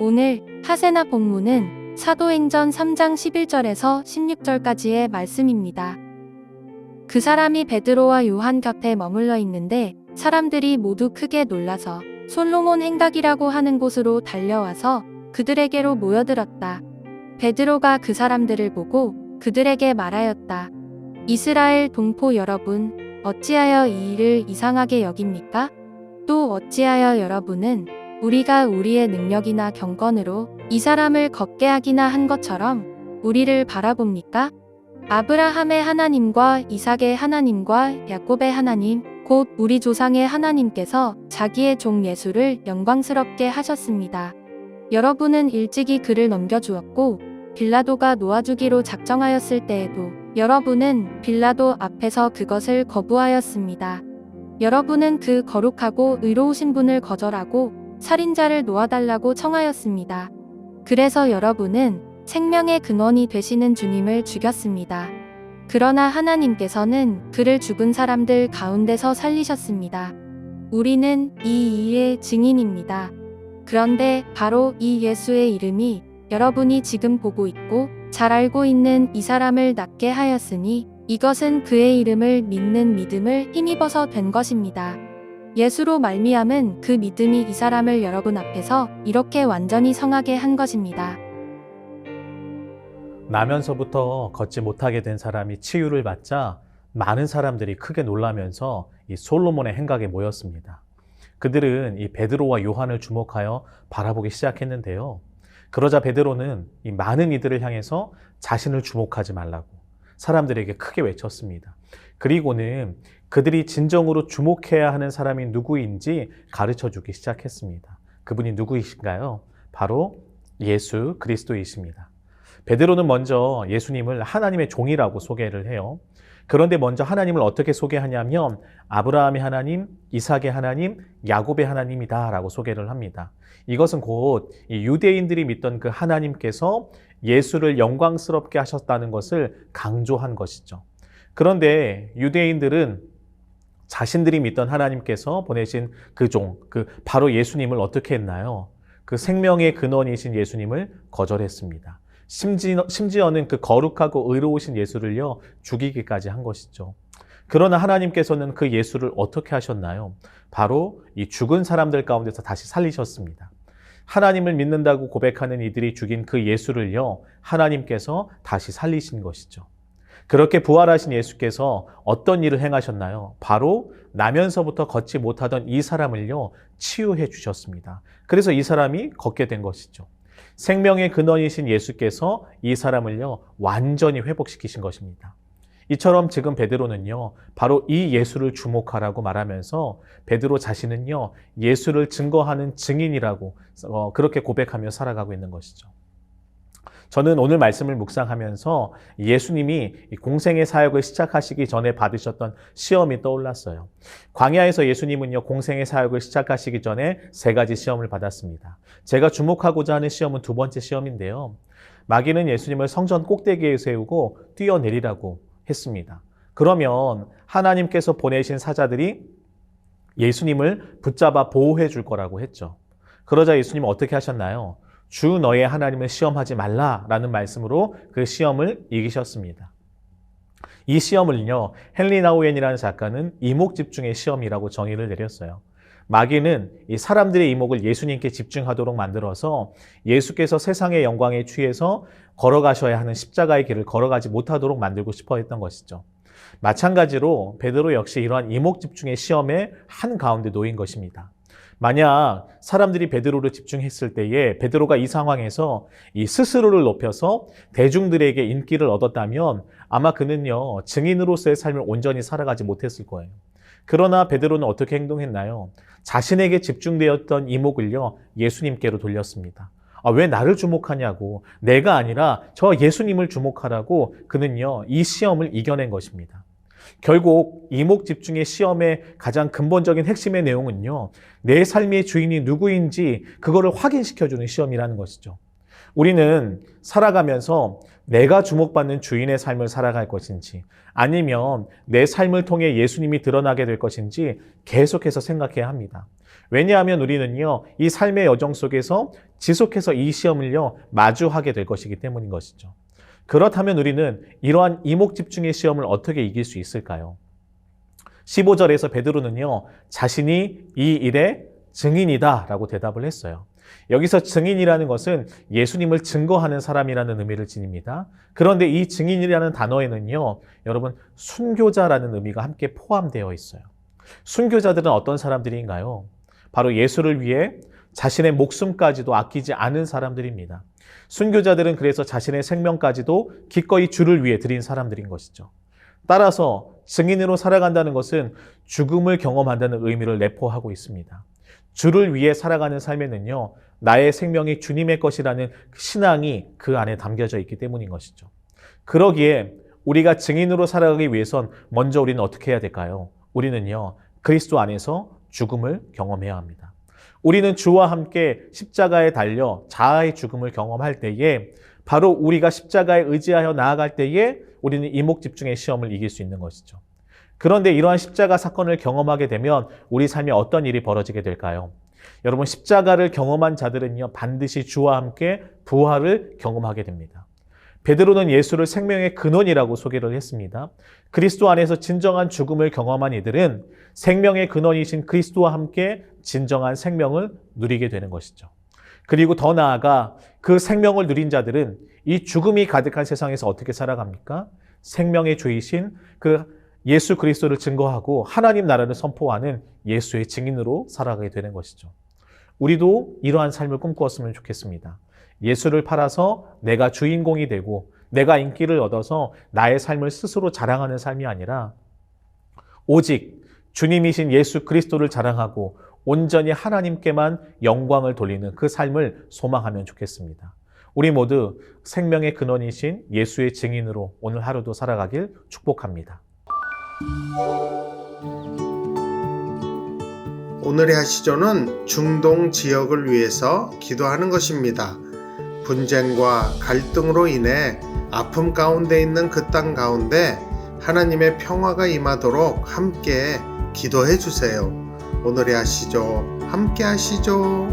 오늘 하세나 본문은 사도행전 3장 11절에서 16절까지의 말씀입니다. 그 사람이 베드로와 요한 곁에 머물러 있는데 사람들이 모두 크게 놀라서 솔로몬 행각이라고 하는 곳으로 달려와서 그들에게로 모여들었다. 베드로가 그 사람들을 보고 그들에게 말하였다. 이스라엘 동포 여러분, 어찌하여 이 일을 이상하게 여깁니까? 또 어찌하여 여러분은 우리가 우리의 능력이나 경건으로 이 사람을 걷게 하기나 한 것처럼 우리를 바라봅니까? 아브라함의 하나님과 이삭의 하나님과 야곱의 하나님, 곧 우리 조상의 하나님께서 자기의 종 예수를 영광스럽게 하셨습니다. 여러분은 일찍이 그를 넘겨주었고, 빌라도가 놓아주기로 작정하였을 때에도 여러분은 빌라도 앞에서 그것을 거부하였습니다. 여러분은 그 거룩하고 의로우신 분을 거절하고 살인자를 놓아달라고 청하였습니다. 그래서 여러분은 생명의 근원이 되시는 주님을 죽였습니다. 그러나 하나님께서는 그를 죽은 사람들 가운데서 살리셨습니다. 우리는 이 일의 증인입니다. 그런데 바로 이 예수의 이름이 여러분이 지금 보고 있고 잘 알고 있는 이 사람을 낫게 하였으니 이것은 그의 이름을 믿는 믿음을 힘입어서 된 것입니다. 예수로 말미암은 그 믿음이 이 사람을 여러분 앞에서 이렇게 완전히 성하게 한 것입니다. 나면서부터 걷지 못하게 된 사람이 치유를 받자 많은 사람들이 크게 놀라면서 이 솔로몬의 행각에 모였습니다. 그들은 이 베드로와 요한을 주목하여 바라보기 시작했는데요. 그러자 베드로는 이 많은 이들을 향해서 자신을 주목하지 말라고 사람들에게 크게 외쳤습니다. 그리고는 그들이 진정으로 주목해야 하는 사람이 누구인지 가르쳐 주기 시작했습니다. 그분이 누구이신가요? 바로 예수 그리스도이십니다. 베드로는 먼저 예수님을 하나님의 종이라고 소개를 해요. 그런데 먼저 하나님을 어떻게 소개하냐면 아브라함의 하나님, 이삭의 하나님, 야곱의 하나님이다라고 소개를 합니다. 이것은 곧 유대인들이 믿던 그 하나님께서 예수를 영광스럽게 하셨다는 것을 강조한 것이죠. 그런데 유대인들은 자신들이 믿던 하나님께서 보내신 그 종, 그 바로 예수님을 어떻게 했나요? 그 생명의 근원이신 예수님을 거절했습니다. 심지어, 심지어는 그 거룩하고 의로우신 예수를요, 죽이기까지 한 것이죠. 그러나 하나님께서는 그 예수를 어떻게 하셨나요? 바로 이 죽은 사람들 가운데서 다시 살리셨습니다. 하나님을 믿는다고 고백하는 이들이 죽인 그 예수를요, 하나님께서 다시 살리신 것이죠. 그렇게 부활하신 예수께서 어떤 일을 행하셨나요? 바로 나면서부터 걷지 못하던 이 사람을요, 치유해 주셨습니다. 그래서 이 사람이 걷게 된 것이죠. 생명의 근원이신 예수께서 이 사람을요, 완전히 회복시키신 것입니다. 이처럼 지금 베드로는요, 바로 이 예수를 주목하라고 말하면서 베드로 자신은요, 예수를 증거하는 증인이라고 어, 그렇게 고백하며 살아가고 있는 것이죠. 저는 오늘 말씀을 묵상하면서 예수님이 공생의 사역을 시작하시기 전에 받으셨던 시험이 떠올랐어요. 광야에서 예수님은요, 공생의 사역을 시작하시기 전에 세 가지 시험을 받았습니다. 제가 주목하고자 하는 시험은 두 번째 시험인데요. 마귀는 예수님을 성전 꼭대기에 세우고 뛰어내리라고 했습니다. 그러면 하나님께서 보내신 사자들이 예수님을 붙잡아 보호해 줄 거라고 했죠. 그러자 예수님은 어떻게 하셨나요? 주 너의 하나님을 시험하지 말라라는 말씀으로 그 시험을 이기셨습니다. 이 시험을요, 헨리 나우엔이라는 작가는 이목 집중의 시험이라고 정의를 내렸어요. 마귀는 이 사람들의 이목을 예수님께 집중하도록 만들어서 예수께서 세상의 영광에 취해서 걸어가셔야 하는 십자가의 길을 걸어가지 못하도록 만들고 싶어 했던 것이죠. 마찬가지로 베드로 역시 이러한 이목 집중의 시험의 한 가운데 놓인 것입니다. 만약 사람들이 베드로를 집중했을 때에 베드로가 이 상황에서 이 스스로를 높여서 대중들에게 인기를 얻었다면 아마 그는요 증인으로서의 삶을 온전히 살아가지 못했을 거예요. 그러나 베드로는 어떻게 행동했나요? 자신에게 집중되었던 이목을요 예수님께로 돌렸습니다. 아, 왜 나를 주목하냐고 내가 아니라 저 예수님을 주목하라고 그는요 이 시험을 이겨낸 것입니다. 결국 이목 집중의 시험의 가장 근본적인 핵심의 내용은요, 내 삶의 주인이 누구인지 그거를 확인시켜주는 시험이라는 것이죠. 우리는 살아가면서 내가 주목받는 주인의 삶을 살아갈 것인지 아니면 내 삶을 통해 예수님이 드러나게 될 것인지 계속해서 생각해야 합니다. 왜냐하면 우리는요, 이 삶의 여정 속에서 지속해서 이 시험을요, 마주하게 될 것이기 때문인 것이죠. 그렇다면 우리는 이러한 이목 집중의 시험을 어떻게 이길 수 있을까요? 15절에서 베드로는요, 자신이 이 일의 증인이다 라고 대답을 했어요. 여기서 증인이라는 것은 예수님을 증거하는 사람이라는 의미를 지닙니다. 그런데 이 증인이라는 단어에는요, 여러분, 순교자라는 의미가 함께 포함되어 있어요. 순교자들은 어떤 사람들인가요? 바로 예수를 위해 자신의 목숨까지도 아끼지 않은 사람들입니다. 순교자들은 그래서 자신의 생명까지도 기꺼이 주를 위해 드린 사람들인 것이죠. 따라서 증인으로 살아간다는 것은 죽음을 경험한다는 의미를 내포하고 있습니다. 주를 위해 살아가는 삶에는요, 나의 생명이 주님의 것이라는 신앙이 그 안에 담겨져 있기 때문인 것이죠. 그러기에 우리가 증인으로 살아가기 위해선 먼저 우리는 어떻게 해야 될까요? 우리는요, 그리스도 안에서 죽음을 경험해야 합니다. 우리는 주와 함께 십자가에 달려 자아의 죽음을 경험할 때에 바로 우리가 십자가에 의지하여 나아갈 때에 우리는 이목 집중의 시험을 이길 수 있는 것이죠. 그런데 이러한 십자가 사건을 경험하게 되면 우리 삶에 어떤 일이 벌어지게 될까요? 여러분 십자가를 경험한 자들은요 반드시 주와 함께 부활을 경험하게 됩니다. 베드로는 예수를 생명의 근원이라고 소개를 했습니다. 그리스도 안에서 진정한 죽음을 경험한 이들은 생명의 근원이신 그리스도와 함께 진정한 생명을 누리게 되는 것이죠. 그리고 더 나아가 그 생명을 누린 자들은 이 죽음이 가득한 세상에서 어떻게 살아갑니까? 생명의 주이신 그 예수 그리스도를 증거하고 하나님 나라를 선포하는 예수의 증인으로 살아가게 되는 것이죠. 우리도 이러한 삶을 꿈꾸었으면 좋겠습니다. 예수를 팔아서 내가 주인공이 되고 내가 인기를 얻어서 나의 삶을 스스로 자랑하는 삶이 아니라 오직 주님이신 예수 그리스도를 자랑하고 온전히 하나님께만 영광을 돌리는 그 삶을 소망하면 좋겠습니다. 우리 모두 생명의 근원이신 예수의 증인으로 오늘 하루도 살아가길 축복합니다. 오늘의 하시조는 중동 지역을 위해서 기도하는 것입니다. 분쟁과 갈등으로 인해 아픔 가운데 있는 그 땅 가운데 하나님의 평화가 임하도록 함께 기도해 주세요. 오늘의 하시조 함께 하시죠.